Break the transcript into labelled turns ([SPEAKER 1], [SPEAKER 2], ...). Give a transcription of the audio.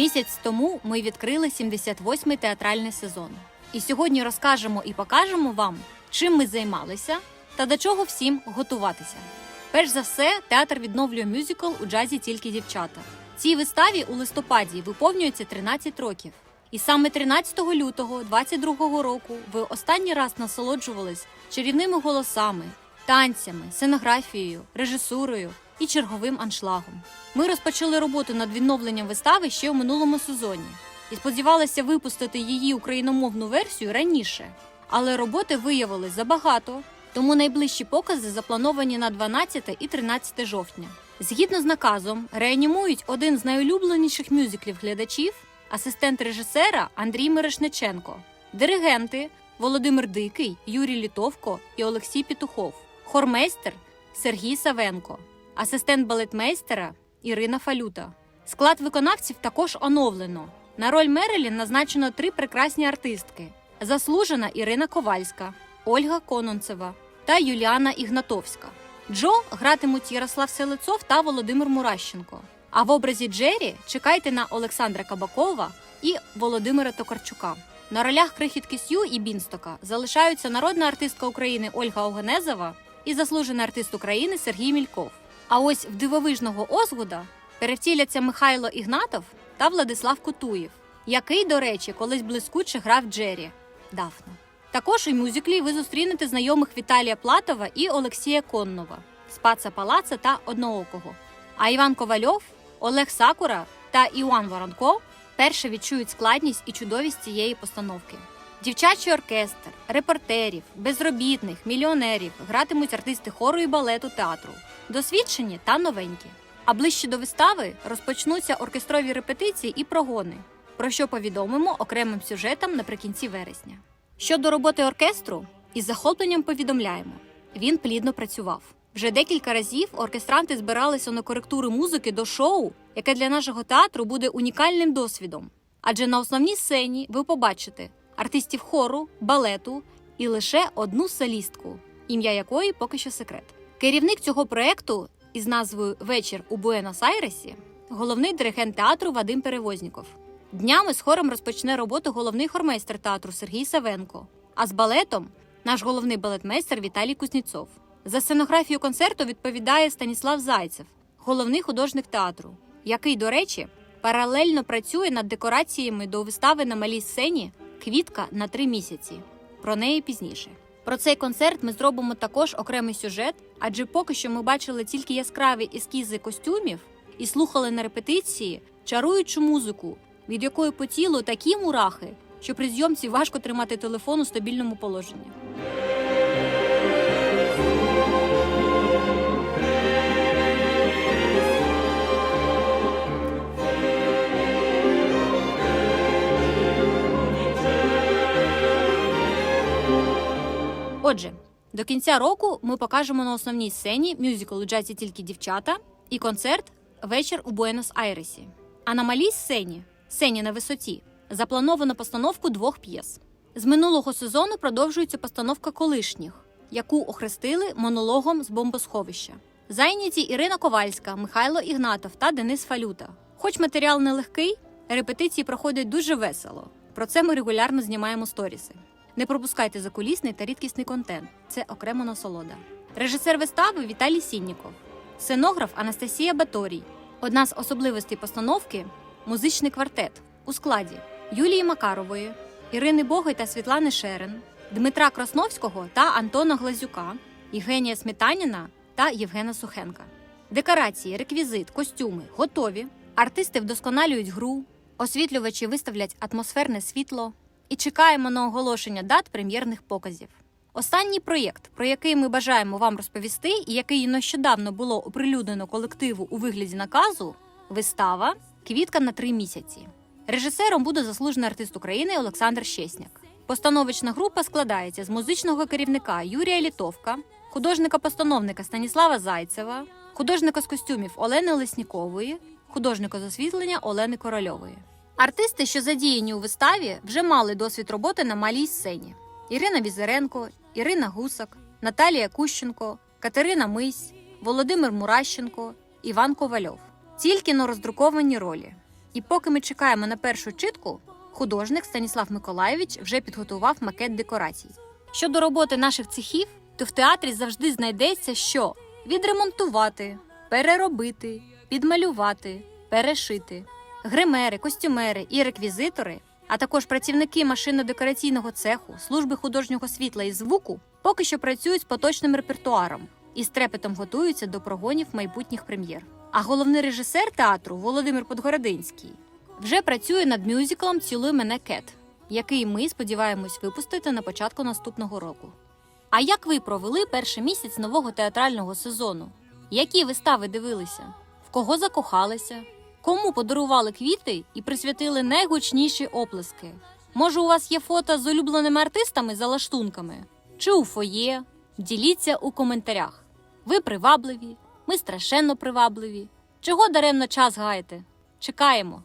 [SPEAKER 1] Місяць тому ми відкрили 78-й театральний сезон. І сьогодні розкажемо і покажемо вам, чим ми займалися та до чого всім готуватися. Перш за все, театр відновлює мюзикл у джазі тільки дівчата. Цій виставі у листопаді виповнюється 13 років. І саме 13 лютого 22 року ви останній раз насолоджувались чарівними голосами, танцями, сценографією, режисурою і черговим аншлагом. Ми розпочали роботу над відновленням вистави ще у минулому сезоні і сподівалися випустити її україномовну версію раніше. Але роботи виявилось забагато, тому найближчі покази заплановані на 12 і 13 жовтня. Згідно з наказом, реанімують один з найулюбленіших мюзиклів глядачів, асистент режисера Андрій Мирошниченко, диригенти Володимир Дикий, Юрій Літовко і Олексій Петухов, хормейстер Сергій Савенко, асистент балетмейстера Ірина Фалюта. Склад виконавців також оновлено. На роль Мерелін назначено три прекрасні артистки: заслужена Ірина Ковальська, Ольга Кононцева та Юліана Ігнатовська. Джо гратимуть Ярослав Селецов та Володимир Муращенко. А в образі Джері чекайте на Олександра Кабакова і Володимира Токарчука. На ролях крихітки Сью і Бінстока залишаються народна артистка України Ольга Огенезова і заслужений артист України Сергій Мільков. А ось в дивовижного Озгуда перевтіляться Михайло Ігнатов та Владислав Кутуєв, який, до речі, колись блискуче грав Джері Дафна. Також у мюзиклі ви зустрінете знайомих Віталія Платова і Олексія Коннова з Паца Палаца та Одноокого. А Іван Ковальов, Олег Сакура та Іоанн Воронко перше відчують складність і чудовість цієї постановки. Дівчачий оркестр, репортерів, безробітних, мільйонерів гратимуть артисти хору і балету театру, досвідчені та новенькі. А ближче до вистави розпочнуться оркестрові репетиції і прогони, про що повідомимо окремим сюжетам наприкінці вересня. Щодо роботи оркестру, із захопленням повідомляємо: він плідно працював. Вже декілька разів оркестранти збиралися на коректури музики до шоу, яке для нашого театру буде унікальним досвідом. Адже на основній сцені ви побачите артистів хору, балету і лише одну солістку, ім'я якої поки що секрет. Керівник цього проекту із назвою Вечір у Буенос-Айресі головний диригент театру Вадим Перевозніков. Днями з хором розпочне роботу головний хормейстер театру Сергій Савенко, а з балетом наш головний балетмейстер Віталій Кузніцов. За сценографію концерту відповідає Станіслав Зайцев, головний художник театру, який, до речі, паралельно працює над декораціями до вистави на малій сцені Квітка на три місяці. Про неї пізніше. Про цей концерт ми зробимо також окремий сюжет, адже поки що ми бачили тільки яскраві ескізи костюмів і слухали на репетиції чаруючу музику, від якої по тілу такі мурахи, що при зйомці важко тримати телефон у стабільному положенні. Отже, до кінця року ми покажемо на основній сцені мюзикл у джазі тільки дівчата і концерт Вечір у Буенос-Айресі. А на малій сцені, сцені на висоті, заплановано постановку двох п'єс. З минулого сезону продовжується постановка колишніх, яку охрестили монологом з бомбосховища. Зайняті Ірина Ковальська, Михайло Ігнатов та Денис Фалюта. Хоч матеріал нелегкий, репетиції проходять дуже весело. Про це ми регулярно знімаємо сторіси. Не пропускайте закулісний та рідкісний контент. Це окрема насолода. Режисер вистави Віталій Сінніков, сценограф Анастасія Баторій. Одна з особливостей постановки музичний квартет у складі Юлії Макарової, Ірини Богой та Світлани Шерен, Дмитра Красновського та Антона Глазюка, Євгенія Сметаніна та Євгена Сухенка. Декорації, реквізит, костюми готові. Артисти вдосконалюють гру, освітлювачі виставлять атмосферне світло і чекаємо на оголошення дат прем'єрних показів. Останній проєкт, про який ми бажаємо вам розповісти, і який нещодавно було оприлюднено колективу у вигляді наказу вистава Квітка на три місяці. Режисером буде заслужений артист України Олександр Щесняк. Постановочна група складається з музичного керівника Юрія Літовка, художника-постановника Станіслава Зайцева, художника з костюмів Олени Леснікової, художника з освітлення Олени Корольової. Артисти, що задіяні у виставі, вже мали досвід роботи на малій сцені: Ірина Візеренко, Ірина Гусак, Наталія Кущенко, Катерина Мись, Володимир Муращенко, Іван Ковальов. Тільки но роздруковані ролі. І поки ми чекаємо на першу читку, художник Станіслав Миколаєвич вже підготував макет декорацій. Щодо роботи наших цехів, то в театрі завжди знайдеться, що відремонтувати, переробити, підмалювати, перешити. Гримери, костюмери і реквізитори, а також працівники машинно-декораційного цеху, служби художнього світла і звуку поки що працюють з поточним репертуаром і з трепетом готуються до прогонів майбутніх прем'єр. А головний режисер театру Володимир Подгородинський вже працює над мюзиклом Цілуй мене Кет, який ми сподіваємось випустити на початку наступного року. А як ви провели перший місяць нового театрального сезону? Які вистави дивилися? В кого закохалися? Кому подарували квіти і присвятили найгучніші оплески? Може, у вас є фото з улюбленими артистами за лаштунками? Чи у фоє? Діліться у коментарях. Ви привабливі, ми страшенно привабливі. Чого даремно час гаєте? Чекаємо.